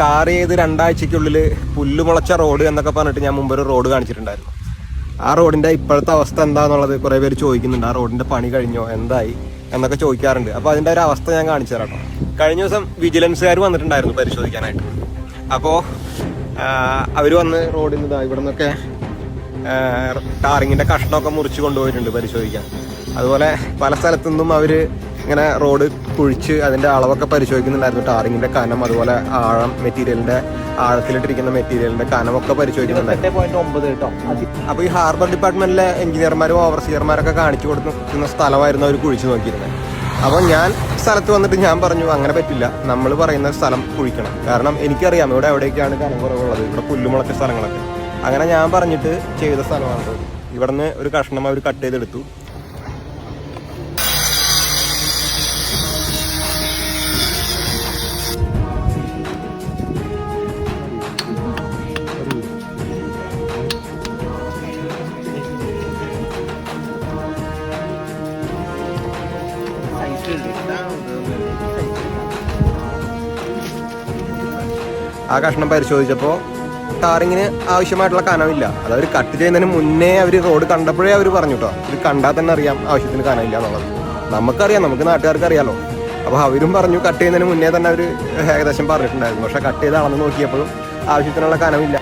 Tar ചെയ്ത് രണ്ടാഴ്ചക്കുള്ളിൽ പുല്ല് മുളച്ച road എന്നൊക്കെ പറഞ്ഞിട്ട് ഞാൻ മുമ്പ് ഒരു റോഡ് കാണിച്ചിട്ടുണ്ടായിരുന്നു. ആ റോഡിന്റെ ഇപ്പോഴത്തെ അവസ്ഥ എന്താണെന്നുള്ളത് കുറേ പേര് ചോദിക്കുന്നുണ്ട്. ആ റോഡിന്റെ പണി കഴിഞ്ഞോ? എന്തായി? എന്നൊക്കെ ചോദിക്കാറുണ്ട്. അപ്പോൾ അതിന്റെ ഒരു അവസ്ഥ ഞാൻ കാണിച്ചു തരാം കഴിഞ്ഞ ദിവസം വിജിലൻസുകാർ വന്നിട്ടുണ്ടായിരുന്നു പരിശോധിക്കാനായിട്ട്. അപ്പോൾ അവർ വന്ന് റോഡിൽ നിന്ന് ഇവിടെ നിന്നൊക്കെ ടാറിങ്ങിന്റെ കഷ്ണമൊക്കെ മുറിച്ച് കൊണ്ടുപോയിട്ടുണ്ട് പരിശോധിക്കാൻ. അതുപോലെ പല സ്ഥലത്തു നിന്നും അവർ ഇങ്ങനെ റോഡ് കുഴിച്ച് അതിന്റെ അളവൊക്കെ പരിശോധിക്കുന്നുണ്ടായിരുന്നു. ടാറിങ്ങിന്റെ കനം അതുപോലെ ആഴം മെറ്റീരിയലിന്റെ ആഴത്തിലിട്ടിരിക്കുന്ന മെറ്റീരിയലിന്റെ കനമൊക്കെ പരിശോധിക്കുന്നുണ്ടായിരുന്നു. അപ്പോൾ ഈ ഹാർബർ ഡിപ്പാർട്ട്മെന്റിലെ എഞ്ചിനീയർമാരും ഓവർസീയർമാരൊക്കെ കാണിച്ചു കൊടുക്കുന്ന സ്ഥലമായിരുന്നു അവർ കുഴിച്ചു നോക്കിയിരുന്നത് അപ്പോൾ ഞാൻ സ്ഥലത്ത് വന്നിട്ട് ഞാൻ പറഞ്ഞു അങ്ങനെ പറ്റില്ല. നമ്മൾ പറയുന്ന സ്ഥലം കുഴിക്കണം. കാരണം എനിക്കറിയാം ഇവിടെ എവിടെയൊക്കെയാണ് കനം കുറവുള്ളത്. ഇവിടെ പുല്ലുമുളക്ക സ്ഥലങ്ങളൊക്കെ. അങ്ങനെ ഞാൻ പറഞ്ഞിട്ട് ചെയ്ത സ്ഥലമാണ്. ഇവിടുന്ന് ഒരു കഷ്ണം അവർ കട്ട് ചെയ്തെടുത്തു. ആ കഷ്ണം പരിശോധിച്ചപ്പോൾ ടാറിങ്ങിന് ആവശ്യമായിട്ടുള്ള കനമില്ല. അത് അവർ കട്ട് ചെയ്യുന്നതിന് മുന്നേ അവർ റോഡ് കണ്ടപ്പോഴേ അവർ പറഞ്ഞു കേട്ടോ ഇത് കണ്ടാൽ തന്നെ അറിയാം ആവശ്യത്തിന് കനമില്ല എന്നുള്ളത്. നമുക്കറിയാം നമുക്ക് നാട്ടുകാർക്ക് അറിയാലോ. അപ്പോൾ അവരും പറഞ്ഞു കട്ട് ചെയ്യുന്നതിന് മുന്നേ തന്നെ അവർ ഏകദേശം പറഞ്ഞിട്ടുണ്ടായിരുന്നു. പക്ഷെ കട്ട് ചെയ്ത് അളന്ന് നോക്കിയപ്പോഴും ആവശ്യത്തിനുള്ള കനമില്ല.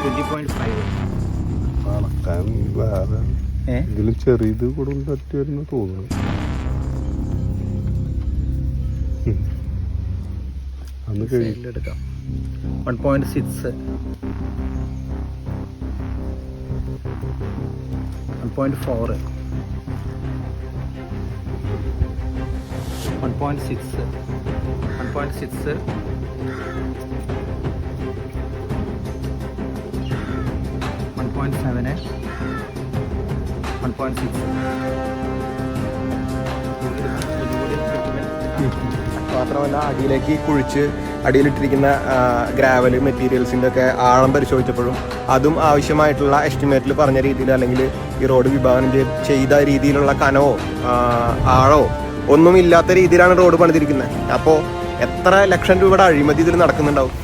ട്വന്റി പോയിന്റ് ഫൈവ് അളക്കാൻ വേറെ ഇതിലും ചെറിയത് കൂടെ പറ്റുമായിരുന്നു തോന്നുന്നു. അന്ന് കഴിഞ്ഞെടുക്കാം one point six one point four one point six one point six seven one point six മാത്രമല്ല അടിയിലേക്ക് കുഴിച്ച് അടിയിലിട്ടിരിക്കുന്ന ഗ്രാവൽ മെറ്റീരിയൽസിന്റെ ഒക്കെ ആഴം പരിശോധിച്ചപ്പോഴും അതും ആവശ്യമായിട്ടുള്ള എസ്റ്റിമേറ്റിൽ പറഞ്ഞ രീതിയിൽ അല്ലെങ്കിൽ ഈ റോഡ് വിഭാഗം ചെയ്ത രീതിയിലുള്ള കനവോ ആഴോ ഒന്നും ഇല്ലാത്ത രീതിയിലാണ് റോഡ് പണിതിരിക്കുന്നത്. അപ്പോൾ എത്ര ലക്ഷം രൂപയുടെ അഴിമതി ഇതിൽ നടക്കുന്നുണ്ടാവും?